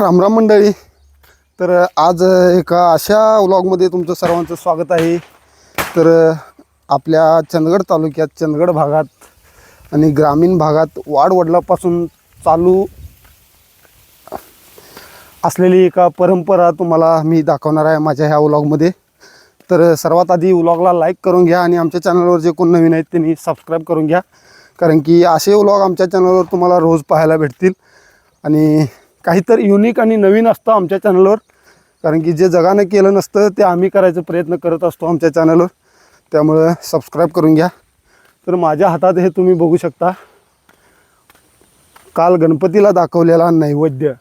रामराम मंडळी. तर आज एका अशा व्लॉगमध्ये तुमचं सर्वांचं स्वागत आहे. तर आपल्या चंदगड तालुक्यात चंदगड भागात आणि ग्रामीण भागात वाडवडलापासून चालू असलेली एका परंपरा तुम्हाला मी दाखवणार आहे माझ्या ह्या व्लॉगमध्ये. तर सर्वात आधी व्लॉगला लाईक करून घ्या आणि आमच्या चॅनलवर जे कोण नवीन आहेत त्यांनी सबस्क्राईब करून घ्या. कारण की असे व्लॉग आमच्या चॅनलवर तुम्हाला रोज पाहायला भेटतील. आणि काहीतरी युनिक आणि नवीन असतं आमच्या चॅनलवर कारण की जे जगानं केलं नसतं ते आम्ही करायचा प्रयत्न करत असतो आमच्या चॅनलवर त्यामुळं सबस्क्राईब करून घ्या. तर माझ्या हातात हे तुम्ही बघू शकता. काल गणपतीला दाखवलेला नैवेद्य.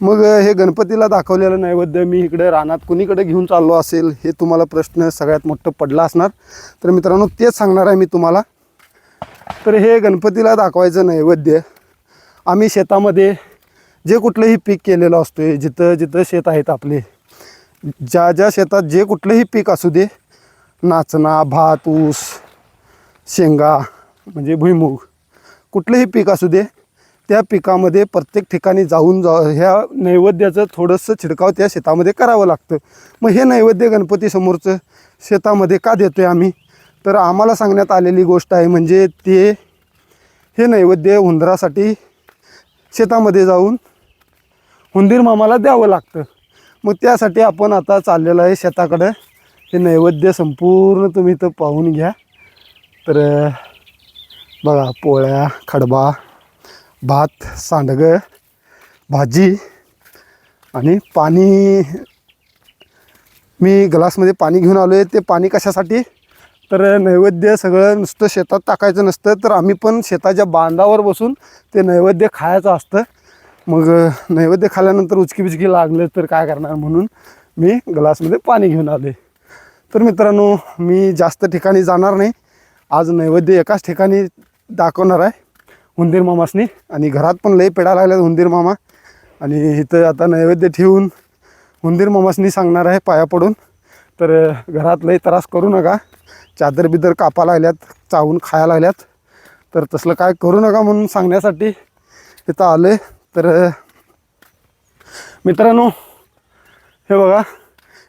मग हे गणपतीला दाखवलेलं नैवेद्य मी इकडे रानात कुणीकडे घेऊन चाललो असेल हे तुम्हाला प्रश्न सगळ्यात मोठं पडला असणार. तर मित्रांनो तेच सांगणार आहे मी तुम्हाला. तर हे गणपतीला दाखवायचं नैवेद्य. आम्ही शेतामध्ये जे कुठलंही पीक केलेलं असतो जिथं जिथं शेत आहेत आपले ज्या ज्या शेतात जे कुठलंही पीक असू दे नाचणा भात ऊस शेंगा म्हणजे भुईमूग कुठलंही पीक असू दे त्या पिकामध्ये प्रत्येक ठिकाणी जाऊन जा ह्या नैवेद्याचं थोडंसं छिडकाव त्या शेतामध्ये करावं लागतं. मग हे नैवेद्य गणपतीसमोरचं शेतामध्ये का देतो आहे आम्ही? तर आम्हाला सांगण्यात आलेली गोष्ट आहे म्हणजे ते हे नैवेद्य हुंदरासाठी शेतामध्ये जाऊन हुंदीर मामाला द्यावं लागतं. मग त्यासाठी आपण आता चाललेलो आहे शेताकडं. हे नैवेद्य संपूर्ण तुम्ही इथं पाहून घ्या. तर बघा पोळ्या खडबा भात सांडगं भाजी आणि पाणी. मी ग्लासमध्ये पाणी घेऊन आलो आहे ते पाणी कशासाठी? तर नैवेद्य सगळं नुसतं शेतात टाकायचं नसतं. तर आम्ही पण शेताच्या बांधावर बसून ते नैवेद्य खायचं असतं. मग नैवेद्य खाल्यानंतर उचकी बिचकी लागले तर काय करणार म्हणून मी ग्लासमध्ये पाणी घेऊन आले. तर मित्रांनो मी जास्त ठिकाणी जाणार नाही. आज नैवेद्य एकाच ठिकाणी दाखवणार आहे. हुंदीर मामासनी. आणि घरात पण लई पेडा लागल्यात हुंदीर मामा. आणि इथं आता नैवेद्य ठेवून हुंदीर मामासनी सांगणार आहे पाया पडून. तर घरात लई त्रास करू नका. चादर बिदर कापा लागल्यात चावून खायला लागल्यात. तर तसलं काय करू नका म्हणून सांगण्यासाठी इथं आलं आहे तर मित्रांनो हे बघा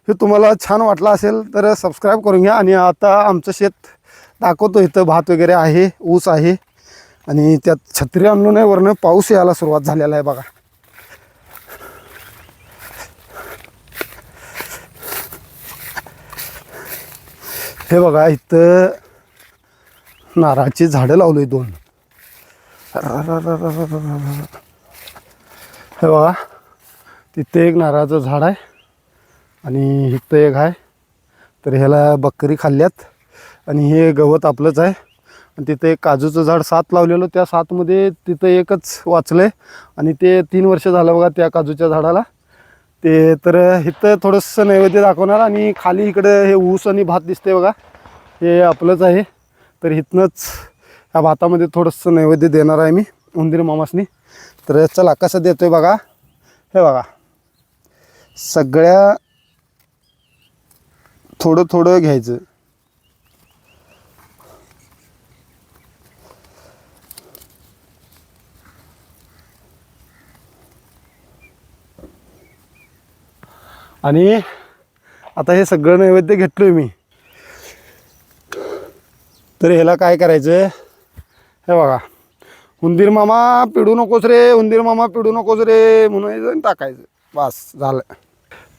हे तुम्हाला छान वाटलं असेल तर सबस्क्राईब करून घ्या. आणि आता आमचं शेत दाखवतो इथं भात वगैरे आहे ऊस आहे. आणि त्यात छत्री आणून नाही वरनं पाऊस यायला सुरुवात झालेला आहे बघा. हे बघा इथं नारळाची झाडं लावलोय दोन. हे बघा तिथे एक नारळाचं झाड आहे आणि इथं एक आहे. तर ह्याला बकरी खाल्ल्यात आणि हे गवत आपलंच आहे. आणि तिथं एक काजूचं झाड सात लावलेलं त्या सातमध्ये तिथं एकच वाचलं आहे आणि ते तीन वर्ष झालं बघा त्या काजूच्या झाडाला. ते तर इथं थोडंसं नैवेद्य दाखवणार आणि खाली इकडं हे ऊस आणि भात दिसते बघा. हे आपलंच आहे. तर इथनंच ह्या भातामध्ये थोडंसं नैवेद्य देणार आहे मी उंदीर मामासनी. तर चला कसं देतोय बघा. हे बघा. सगळ्या थोडं थोडं घ्यायचं. आणि आता हे सगळं नैवेद्य घेतलोय मी. तर ह्याला काय करायचं? हे बघा. उंदीर मामा पिडू नकोस रे उंदीर मामा पिडू नकोस रे म्हणून टाकायचं. बस झालं.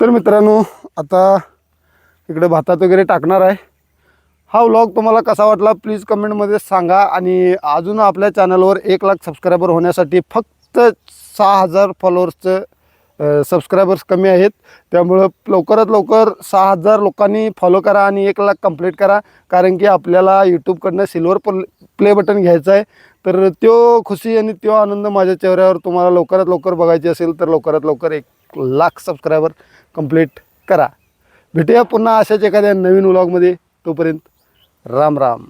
तर मित्रांनो आता इकडे भातात वगैरे टाकणार आहे. हा व्लॉग तुम्हाला कसा वाटला प्लीज कमेंटमध्ये सांगा आणि अजून आपल्या चॅनलवर एक लाख सबस्क्रायबर होण्यासाठी फक्त सहा हजार फॉलोअर्सचं सबस्क्रायबर्स कमी आहेत. त्यामुळं लवकरात लवकर सहा हजार लोकांनी फॉलो करा आणि एक लाख कंप्लीट करा. कारण की आपल्याला यूट्यूबकडनं सिल्वर प्ले बटन घ्यायचं आहे. तर तो खुशी आणि तो आनंद माझ्या चेहऱ्यावर तुम्हाला लवकरात लवकर बघायची असेल तर लवकरात लवकर एक लाख सबस्क्रायबर कंप्लीट करा. भेटूया पुन्हा अशाच एखाद्या नवीन व्लॉगमध्ये तोपर्यंत राम राम.